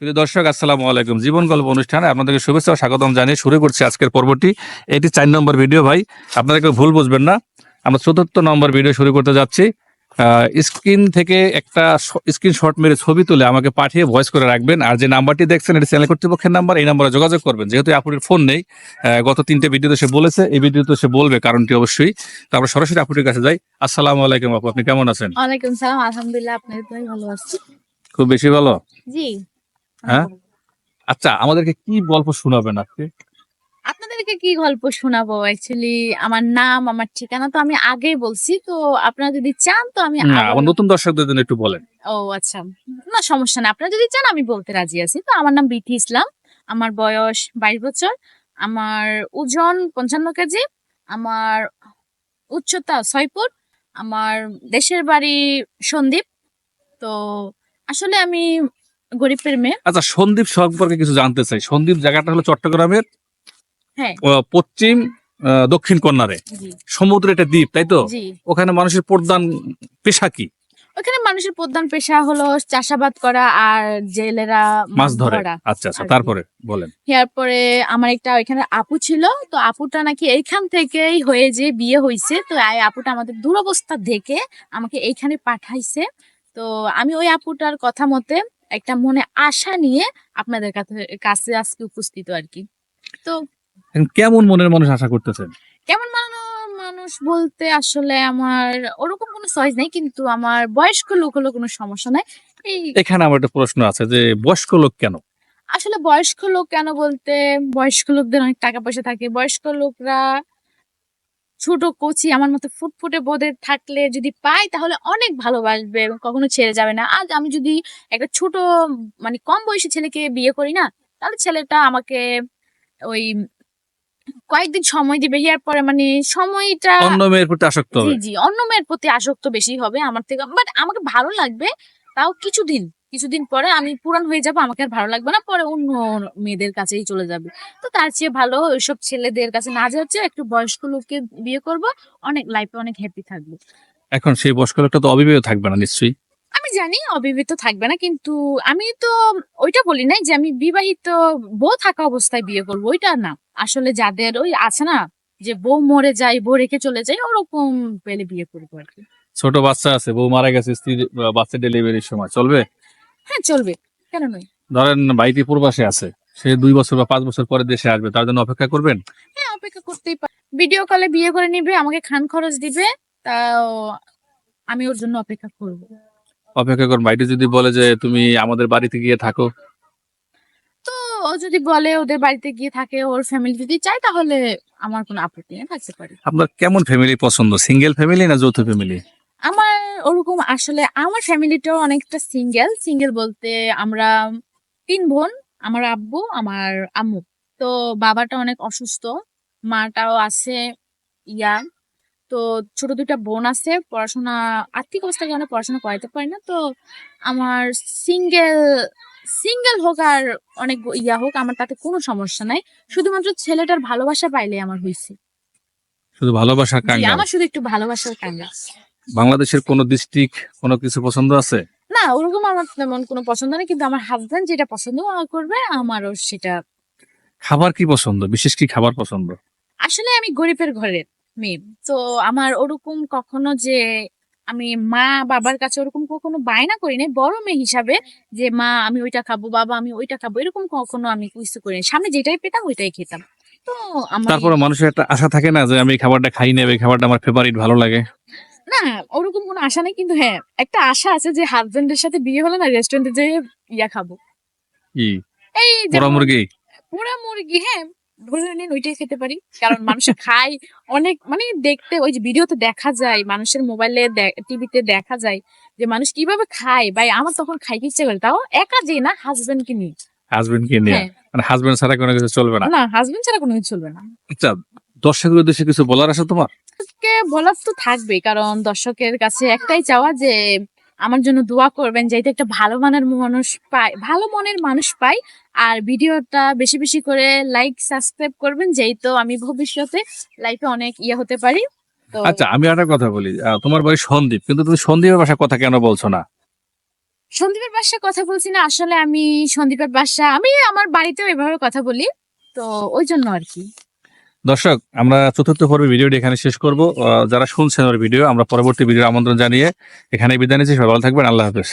প্রিয় দর্শক আসসালামু আলাইকুম। জীবন গল্প অনুষ্ঠানে আপনাদেরকে শুভেচ্ছা ও স্বাগতম জানিয়ে শুরু করছি আজকের পর্বটি। এটি চার নম্বর ভিডিও ভাই। আপনাদেরকে ভুল বুঝবেন না। আমরা চতুর্থ নম্বর ভিডিও শুরু করতে যাচ্ছি। স্ক্রিন থেকে একটা স্ক্রিনশট মেরে ছবি তুলে আমাকে পাঠিয়ে ভয়েস করে রাখবেন। আর যে নাম্বারটি দেখছেন এটি চ্যানেল কর্তৃপক্ষের নাম্বার। এই নাম্বারে যোগাযোগ করবেন। যেহেতু আপুটির ফোন নেই গত তিনটে ভিডিওতে সে বলেছে। এই ভিডিওতে সে বলবে কারণটি অবশ্যই। তো আমরা সরাসরি আপুটির কাছে যাই। আসসালামু আলাইকুম আপু আপনি কেমন আছেন? ওয়ালাইকুম সালাম। আলহামদুলিল্লাহ আপনার ভালো আছি। খুব বেশি ভালো? জি। হ্যাঁ? আচ্ছা আমাদেরকে কি গল্প শোনাবেন আজকে আপনাদেরকে কি গল্প শোনাবো অ্যাকচুয়ালি আমার নাম আমার ঠিকানা তো আমি আগেই বলছি তো আপনারা যদি চান তো আমি না আমার নতুন দর্শকদের জন্য একটু বলেন। ও আচ্ছা। না সমস্যা না আপনারা যদি চান আমি বলতে রাজি আছি। তো আমার নাম বিথি ইসলাম। আমার বয়স বাইশ বছর। আমার ওজন পঞ্চান্ন কেজি। আমার উচ্চতা ছয় ফুট। আমার দেশের বাড়ি সন্দীপ তো আসলে আমি গরিবের মেয়ে। আচ্ছা সন্দীপ সম্পর্কে কিছু জানতে চাই। সন্দীপ জায়গাটা হলো চট্টগ্রামের হ্যাঁ। পশ্চিম দক্ষিণ জি। সমুদ্র একটা দ্বীপ তাই তো? ওখানে মানুষের প্রধান পেশা কি? ওখানে মানুষের প্রধান পেশা হলো চাষাবাদ করা আর জেলেরা মাছ ধরে। ধরা। আচ্ছা আচ্ছা তারপরে বলেন। এরপরে আমার একটা ওইখানে আপু ছিল তো আপুটা নাকি এইখান থেকেই হয়ে যে বিয়ে হয়েছে তো এই আপুটা আমাদের দুরবস্থা দেখে আমাকে এইখানে পাঠাইছে। তো আমি ওই আপুটার কথা মতে একটা মনে আশা নিয়ে আপনাদের কাছে আজকে উপস্থিত আর কি। তো কেমন মনের মানুষ আশা করতেছেন? কেমন মানুষ বলতে আসলে আমার ওরকম কোনো চয়েস নেই কিন্তু আমার বয়স্ক লোক হলো কোনো সমস্যা নাই। এই এখানে আমার একটা প্রশ্ন আছে যে বয়স্ক লোক কেন? আসলে বয়স্ক লোক কেন বলতে বয়স্ক লোকদের অনেক টাকা পয়সা থাকে বয়স্ক লোকরা ছোট কচি আমার মতো ফুটফুটে বোধের থাকলে যদি পাই তাহলে অনেক ভালোবাসবে এবং কখনো ছেড়ে যাবে না। আজ আমি যদি একটা ছোট মানে কম বয়সী ছেলেকে বিয়ে করি না তাহলে ছেলেটা আমাকে ওই কয়েকদিন সময় দিবে। ইয়ার পরে মানে সময়টা অন্য মেয়ের প্রতি আসক্ত জি জি অন্য মেয়ের প্রতি আসক্ত বেশি হবে আমার থেকে। বাট আমাকে ভালো লাগবে তাও কিছুদিন। কিছুদিন পরে আমি পুরান হয়ে যাব আমাকে আর ভালো লাগবে না পরে অন্য মেয়েদের কাছেই চলে যাবে। তো তার চেয়ে ভালো ওইসব ছেলেদের কাছে না চেয়ে একটু বয়স্ক লোককে বিয়ে করব অনেক লাইফে অনেক হ্যাপি থাকব। এখন সেই বয়স্ক লোকটা তো অবিবাহিত থাকবে না নিশ্চয়ই? আমি জানি অবিবাহিত থাকবে না কিন্তু আমি তো ওইটা বলি নাই যে আমি বিবাহিত বউ থাকা অবস্থায় বিয়ে করব ওইটা না। আসলে যাদের ওই আছে না যে বউ মরে যায় বউ রেখে চলে যায় ওরকম পেলে বিয়ে করব আর কি। ছোট বাচ্চা আছে বউ মারা গেছে স্ত্রী বাচ্চা ডেলিভারির সময় চলবে? হ্যাঁ চলবে। কেন নয়? ধরেন বাইটি পূর্বাসে আছে সে দুই বছর বা পাঁচ বছর পরে দেশে আসবে তার জন্য অপেক্ষা করবেন? হ্যাঁ অপেক্ষা করতেই পারি ভিডিও কলে বিয়ে করে নিবে আমাকে খান খরচ দিবে তাও আমি ওর জন্য অপেক্ষা করব। অপেক্ষা করুন বাইটি যদি বলে যে তুমি আমাদের বাড়িতে গিয়ে থাকো। তো ও যদি বলে ওদের বাড়িতে গিয়ে থাকে ওর ফ্যামিলি যদি চায় তাহলে আমার কোনো আপত্তি নেই থাকতে পারি। আপনার কেমন ফ্যামিলি পছন্দ? সিঙ্গেল ফ্যামিলি না যৌথ ফ্যামিলি আমার ওরকম আসলে আমার ফ্যামিলিটাও অনেকটা সিঙ্গেল সিঙ্গেল বলতে আমরা তিন বোন আমার আব্বু আমার আম্মু। তো বাবাটা অনেক অসুস্থ মাটাও আছে ইয়া। তো ছোট দুইটা বোন আছে পড়াশোনা আর্থিক অবস্থার কারণে পড়াশোনা করাইতে পারি না। তো আমার সিঙ্গেল সিঙ্গেল হোক আর অনেক ইয়া হোক আমার তাতে কোনো সমস্যা নাই। শুধুমাত্র ছেলেটার ভালোবাসা পাইলে আমার হয়েছে শুধু ভালোবাসা জি, কাঙ্গাল আমার শুধু একটু ভালোবাসার কাঙ্গা বাংলাদেশের কোন ডিস্ট্রিক্ট কোনো কিছু পছন্দ আছে? না ওরকম আমার তেমন কোনো পছন্দ নেই কিন্তু আমার হাজবেন্ড যেটা পছন্দ করবে আমারও সেটা। খাবার কি পছন্দ? বিশেষ কি খাবার পছন্দ? আসলে আমি গরিবের ঘরের মেয়ে তো আমার ওরকম কখনো যে আমি মা বাবার কাছে ওরকম কখনো বায়না করি নাই বড় মেয়ে হিসাবে যে মা আমি ওইটা খাব বাবা আমি ওইটা খাব এরকম কখনো আমি কিছু করি। সামনে যেটাই পেতাম ওইটাই খেতাম। তো আমার তারপরে মানুষের একটা আশা থাকে না যে আমি এই খাবারটা খাই নেবে খাবারটা আমার ফেভারিট ভালো লাগে। না ওরকম কোনো আশা নেই কিন্তু হ্যাঁ একটা আশা আছে যে হাজবেন্ডের সাথে বিয়ে হলে না রেস্টুরেন্টে যেয়ে ইয়া খাব। কি? এই পোড়া মুরগি? পোড়া মুরগি হ্যাঁ ধরে নিন ওইটাই খেতে পারি কারণ মানুষ খায় অনেক মানে দেখতে ওই যে ভিডিওতে দেখা যায় মানুষের মোবাইলে টিভিতে দেখা যায় যে মানুষ কীভাবে খায় ভাই আমার তখন খাইতে ইচ্ছে করে তাও একা যে না হাজবেন্ড কে নিয়ে। হাজবেন্ড কে নিয়ে? হ্যাঁ। মানে হাজবেন্ড ছাড়া কোনো কিছু চলবে না? না হাজবেন্ড ছাড়া কোনো কিছু চলবে না। আচ্ছা দর্শকের উদ্দেশ্যে কিছু বলার আছে তোমার? কে বলার তো থাকবে কারণ দর্শকের কাছে একটাই চাওয়া যে আমার জন্য দোয়া করবেন যাতে একটা ভালো মানের মানুষ পায় ভালো মনের মানুষ পাই। আর ভিডিওটা বেশি বেশি করে লাইক সাবস্ক্রাইব করবেন যেহেতু আমি ভবিষ্যতে লাইফে অনেক ইয়ে হতে পারি। আচ্ছা আমি একটা কথা বলি। তোমার বাড়ি সন্দীপ কিন্তু তুমি সন্দীপের ভাষা কথা কেন বলছো না? সন্দীপের বাসায় কথা বলছি না আসলে আমি সন্দীপের বাসা আমি আমার বাড়িতেও এভাবে কথা বলি তো ওই জন্য আর কি। দর্শক, আমরা চতুর্থ পর্বের ভিডিওটি এখানে শেষ করব। যারা শুনছেন ওর ভিডিও, আমরা পরবর্তী ভিডিও আমন্ত্রণ জানিয়ে এখানে বিদায় নিচ্ছি। সবাই ভালো থাকবেন। আল্লাহ হাফেজ।